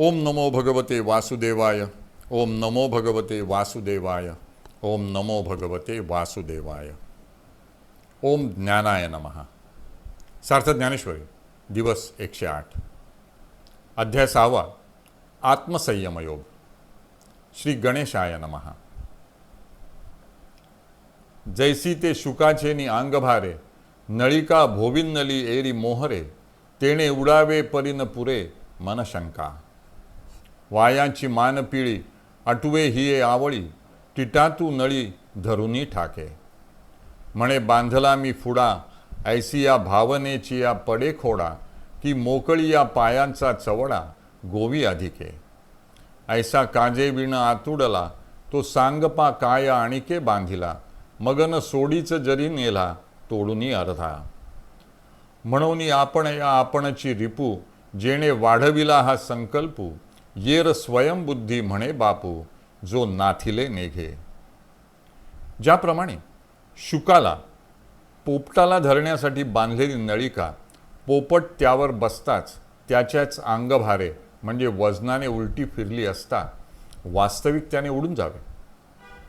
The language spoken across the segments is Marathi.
ओम नमो भगवते वासुदेवाय ओम नमो भगवते वासुदेवाय ओम नमो भगवते वासुदेवाय। ओम ज्ञानाय नमः। सार्थ ज्ञानेश्वरी दिवस एकशे आठ। अध्याय सहावा आत्मसंयमयोग। श्री गणेशाय नमः। जैसी ते शुकाचे नि अंगभारे नळिका भोविन्नली एरी मोहरे तेणे उडावे परिन पुरे मनशंका वायांची मान पिळी अटवे हिये आवळी टिटातू नळी धरुनी ठाके. म्हणे बांधला मी फुडा ऐसी या भावनेची या पडे खोडा की मोकळी या पायांचा चवडा गोवी अधिके. ऐसा काजे विण आतुडला तो सांगपा काया आणिके बांधिला मगन सोडीच जरी नेला तोडूनी अर्धा. म्हणून आपण या आपणची रिपू जेणे वाढविला हा संकल्पू येर स्वयंबुद्धी म्हणे बापू जो नाथिले नेघे. ज्याप्रमाणे शुकाला पोपटाला धरण्यासाठी बांधलेली नळिका पोपट त्यावर बसताच त्याच्याच अंगभारे म्हणजे वजनाने उलटी फिरली असता वास्तविक त्याने उडून जावे.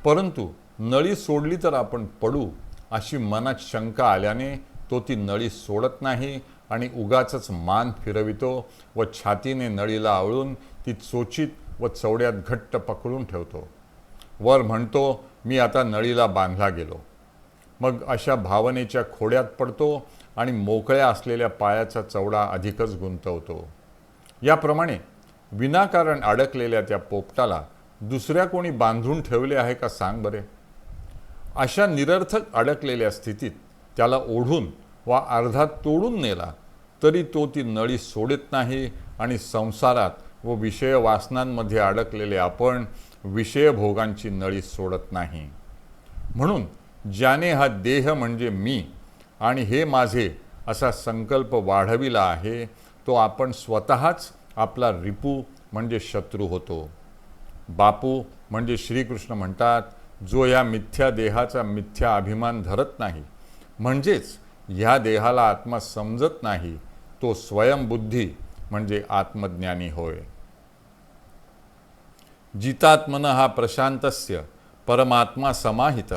परंतु नळी सोडली तर आपण पडू अशी मनात शंका आल्याने तो ती नळी सोडत नाही आणि उगाचच मान फिरवितो व छातीने नळीला आवळून ती चोचीत व चवड्यात घट्ट पकडून ठेवतो. वर म्हणतो मी आता नळीला बांधला गेलो. मग अशा भावनेच्या खोड्यात पडतो आणि मोकळ्या असलेल्या पायाचा चवडा अधिकच गुंतवतो. याप्रमाणे विनाकारण अडकलेल्या त्या पोपटाला दुसऱ्या कोणी बांधून ठेवले आहे का सांग बरे? अशा निरर्थक अडकलेल्या स्थितीत त्याला ओढून वा अर्धा तोडून नेला तरी तो ती नळी सोडत नाही आणि संसारात व विषय वासनांमध्ये अडकलेले आपण विषयभोगांची नळी सोडत नाही. म्हणून ज्याने हा देह म्हणजे मी आणि हे माझे असा संकल्प वाढविला आहे तो आपण स्वतःच आपला रिपू म्हणजे शत्रू होतो. बापू म्हणजे श्रीकृष्ण म्हणतात जो या मिथ्या देहाचा मिथ्या अभिमान धरत नाही. म्हणजेच ह्या देहाला आत्मा समजत नाही तो स्वयंबुद्धी म्हणजे आत्मज्ञानी होय. जितात्मन हा प्रशांतस्य परमात्मा समाहित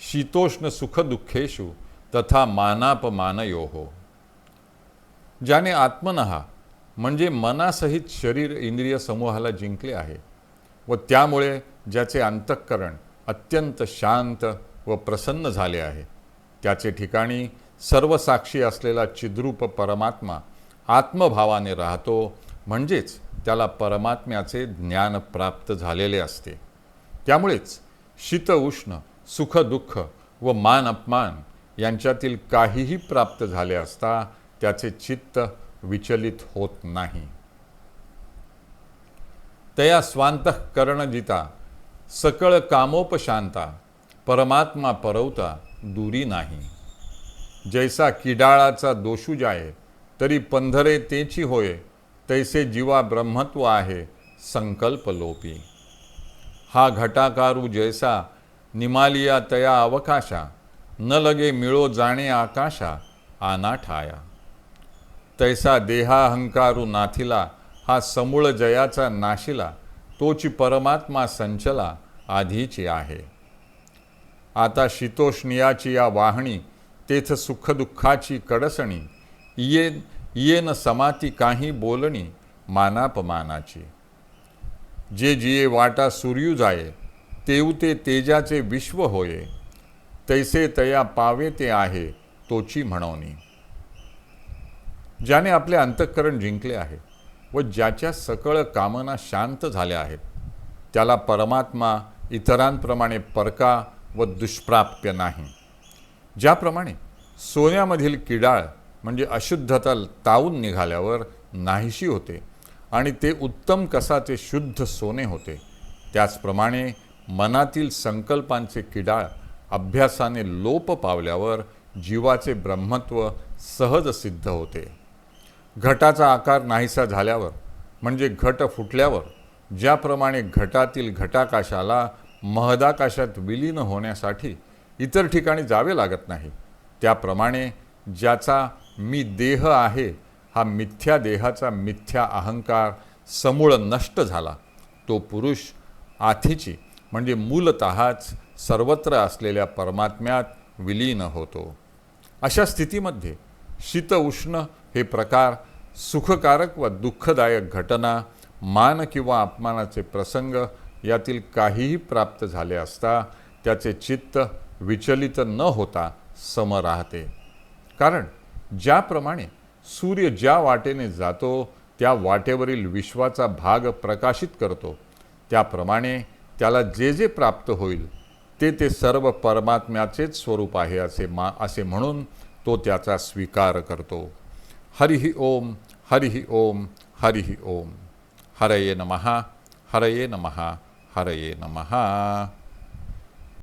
शीतोष्ण सुखदुःखेषु तथा मानापमानयोहो ज्याने आत्मनहा म्हणजे मनासहित शरीर इंद्रिय समूहाला जिंकले आहे व त्यामुळे ज्याचे अंतःकरण अत्यंत शांत व प्रसन्न झाले आहे. त्याचे ठिकाणी सर्वसाक्षी असलेला चिद्रूप परमात्मा आत्मभावाने राहतो म्हणजेच त्याला परमात्म्याचे ज्ञान प्राप्त झालेले असते. त्यामुळेच शीत उष्ण सुख दुःख व मान अपमान यांच्यातील काहीही प्राप्त झाले असता त्याचे चित्त विचलित होत नाही. तया स्वांतःकरणजिता सकळ कामोपशांता परमात्मा परवता दूरी नाही. जैसा किडाळाचा दोषू जाये तरी पंधरे तेची होय तैसे जीवा ब्रह्मत्व आहे संकल्प लोपी. हा घटाकारू जैसा निमालिया तया अवकाशा न लगे मिळो जाणे आकाशा आना ठाया तैसा देहाहंकारू नाथिला हा समूळ जयाचा नाशिला तोची परमात्मा संचला आधीची आहे. आता शीतोष्णियाची या वाहणी तेथ सुखदुःखाची कडसणी ये इयेन समाती काही बोलणी मानापमानाची. जे जिये वाटा सूर्यू जाये तेवते तेजाचे विश्व होये. तैसे तया पावे ते आहे तोची म्हणवणी. ज्याने आपले अंतःकरण जिंकले आहे व ज्याच्या सकळ कामना शांत झाल्या आहेत त्याला परमात्मा इतरांप्रमाणे परका व दुष्प्राप्य नाही. ज्याप्रमाणे सोन्यामधील किडाळ म्हणजे अशुद्धता तावून निघाल्यावर नाहीशी होते आणि ते उत्तम कसाचे शुद्ध सोने होते. त्याचप्रमाणे मनातील संकल्पांचे किडाळ अभ्यासाने लोप पावल्यावर जीवाचे ब्रह्मत्व सहज सिद्ध होते. घटाचा आकार नाहीसा झाल्यावर म्हणजे घट फुटल्यावर ज्याप्रमाणे घटातील घटाकाशाला महदाकाशात विलीन होण्यासाठी इतर ठिकाणी जावे लागत नाही त्याप्रमाणे ज्याचा मी देह आहे हा मिथ्या देहाचा मिथ्या अहंकार समूळ नष्ट झाला. तो पुरुष आथीची म्हणजे मूलतःच सर्वत्र असलेल्या परमात्म्यात विलीन होतो. अशा स्थितीमध्ये शीत उष्ण हे प्रकार सुखकारक व दुःखदायक घटना मान किंवा अपमानाचे प्रसंग यातील काहीही प्राप्त झाले असता त्याचे चित्त विचलित न होता सम राहते. कारण ज्याप्रमाणे सूर्य ज्या वाटेने जातो त्या वाटेवरील विश्वाचा भाग प्रकाशित करतो त्याप्रमाणे त्याला जे जे प्राप्त होईल ते ते सर्व परमात्म्याचेच स्वरूप आहे असे मा असे म्हणून तो त्याचा स्वीकार करतो. हरिही ओम हरिही ओम हरिही ओम. हरये नमः हरये नमः हरये नमः.